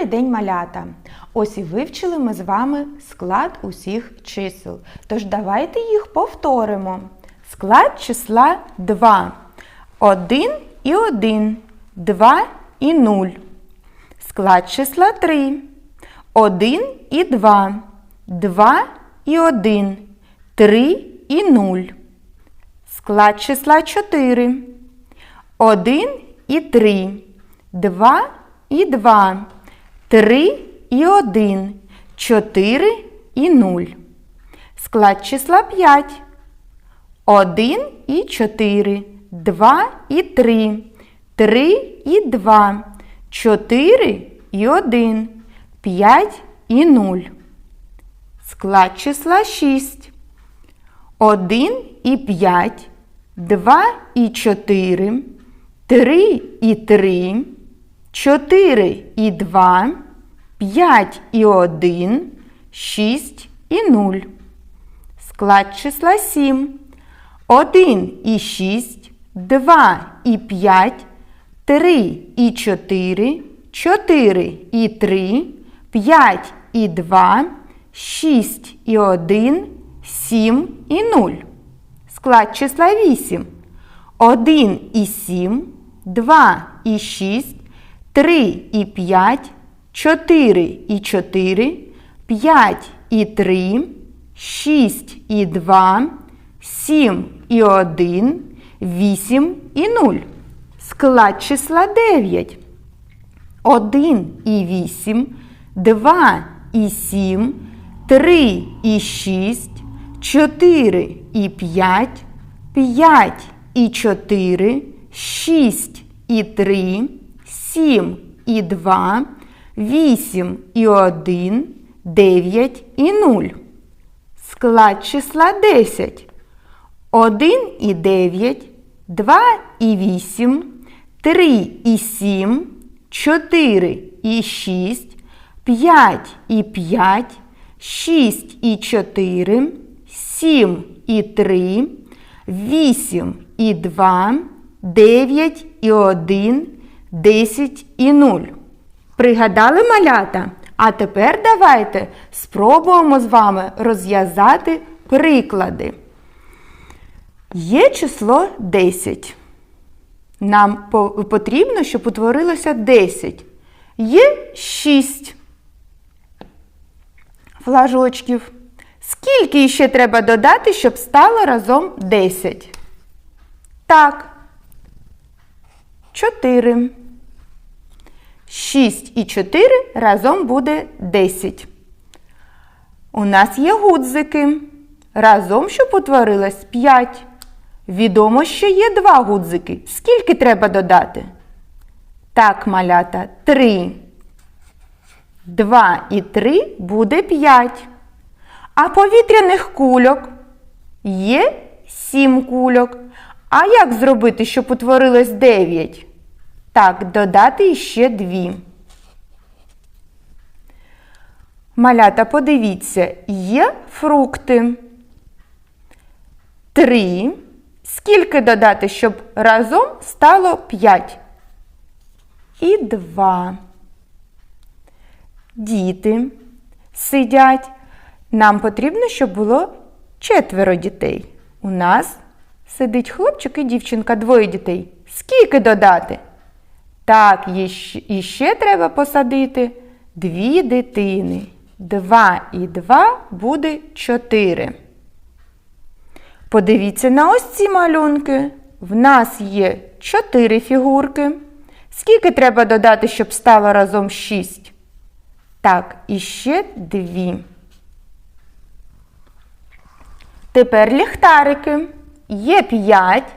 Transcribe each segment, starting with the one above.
Добрий день, малята! Ось і вивчили ми з вами склад усіх чисел. Тож давайте їх повторимо. Склад числа 2. 1 і 1, 2 і 0. Склад числа 3. 1 і 2, 2 і 1, 3 і 0. Склад числа 4. 1 і 3, 2 і 2, 3 і 1, 4 і 0. Склад числа 5. 1 і 4, 2 і 3, 3 і 2, 4 і 1, 5 і 0. Склад числа 6. 1 і 5, 2 і 4, 3 і 3, 4 і 2, 5 і 1, 6 і 0. Склад числа 7. 1 і 6, 2 і 5, 3 і 4, 4 і 3, 5 і 2, 6 і 1, 7 і 0. Склад числа 8. 1 і 7, 2 і 6, 3 і 5, 4 і 4, 5 і 3, 6 і 2, 7 і 1, 8 і 0. Склад числа 9. 1 і 8, 2 і 7, 3 і 6, 4 і 5, 5 і 4, 6 і 3, 7 і 2, 8 і 1, 9 і 0. Склад числа 10. 1 і 9, 2 і 8, 3 і 7, 4 і 6, 5 і 5, 6 і 4, 7 і 3, 8 і 2, 9 і 1, 10 і 0. Пригадали малята? А тепер давайте спробуємо з вами розв'язати приклади. Є число 10. Нам потрібно, щоб утворилося 10. Є 6 флажочків. Скільки ще треба додати, щоб стало разом 10? Так. 4. 6 і 4 разом буде 10. У нас є гудзики. Разом, щоб утворилось 5. Відомо, що є два гудзики. Скільки треба додати? Так, малята, 3. 2 і 3 буде 5. А повітряних кульок є 7 кульок. А як зробити, щоб утворилось 9? Так, додати ще 2. Малята, подивіться, є фрукти. 3. Скільки додати, щоб разом стало 5? І 2. Діти сидять. Нам потрібно, щоб було четверо дітей. У нас сидить хлопчик і дівчинка, двоє дітей. Скільки додати? Так, іще- іще треба посадити дві дитини. Два і два буде чотири. Подивіться на ось ці малюнки. В нас є чотири фігурки. Скільки треба додати, щоб стало разом шість? Так, і ще дві. Тепер ліхтарики. Є п'ять.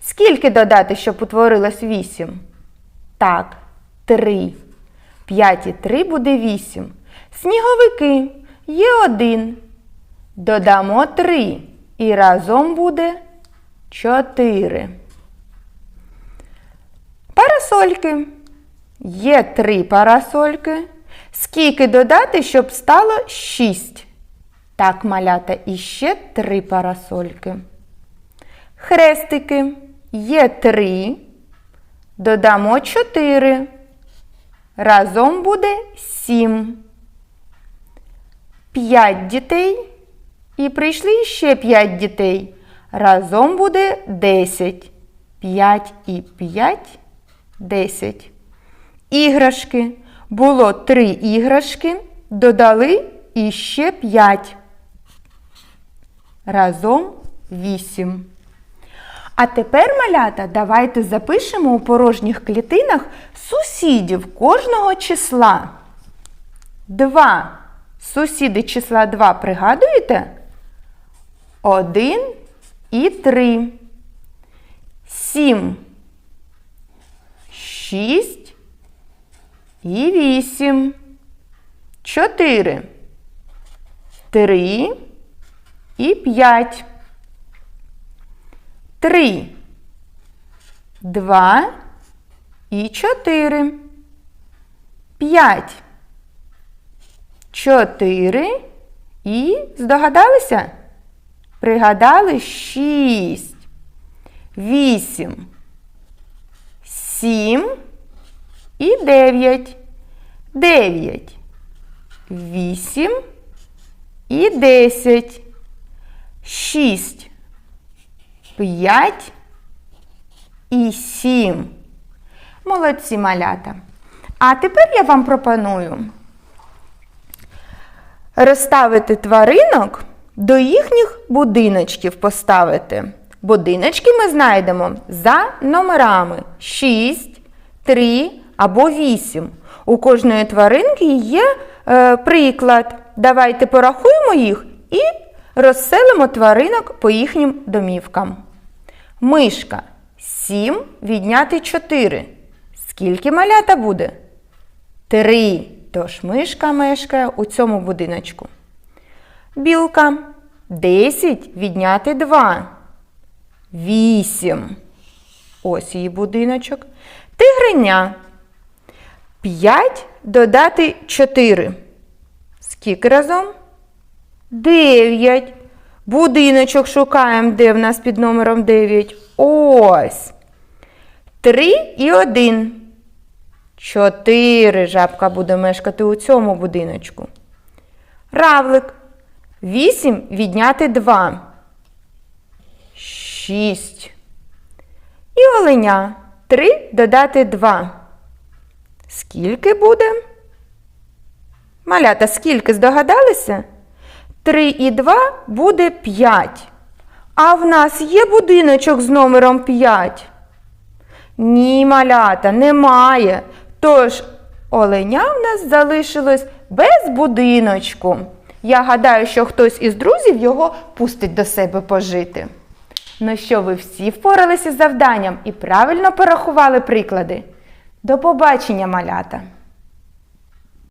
Скільки додати, щоб утворилось вісім? Так, три. П'ять і три буде вісім. Сніговики є один. Додамо три. І разом буде чотири. Парасольки. Є три парасольки. Скільки додати, щоб стало шість? Так, малята, іще три парасольки. Хрестики. Є три. Додамо чотири. Разом буде сім. П'ять дітей. І прийшли ще п'ять дітей. Разом буде десять. П'ять і п'ять десять. Іграшки. Було три іграшки. Додали іще п'ять. Разом вісім. А тепер, малята, давайте запишемо у порожніх клітинах сусідів кожного числа. Два. Сусіди числа 2 пригадуєте? Один і три. Сім. Шість і вісім. Чотири. Три і п'ять. Три. Два і чотири. П'ять. Чотири. І здогадалися? Пригадали шість. Вісім. Сім і дев'ять. Дев'ять. Вісім і десять. Шість. П'ять і сім. Молодці малята. А тепер я вам пропоную розставити тваринок до їхніх будиночків поставити. Будиночки ми знайдемо за номерами 6, 3 або 8. У кожної тваринки є е, приклад. Давайте порахуємо їх і розселимо тваринок по їхнім домівкам. Мишка 7 відняти 4. Скільки малята буде? 3. Тож мишка мешкає у цьому будиночку. Білка 10 відняти 2. 8. Ось її будиночок. Тигриня. 5 додати 4. Скільки разом? 9. Будиночок шукаємо, де в нас під номером 9. Ось. 3 і 1. Чотири жабка буде мешкати у цьому будиночку. Равлик. Вісім відняти два. Шість. І оленя. Три додати два. Скільки буде? Малята, скільки здогадалися? Три і два буде п'ять. А в нас є будиночок з номером 5? Ні, малята, немає. Тож оленя в нас залишилось без будиночку. Я гадаю, що хтось із друзів його пустить до себе пожити. Ну що, ви всі впоралися з завданням і правильно порахували приклади? До побачення, малята!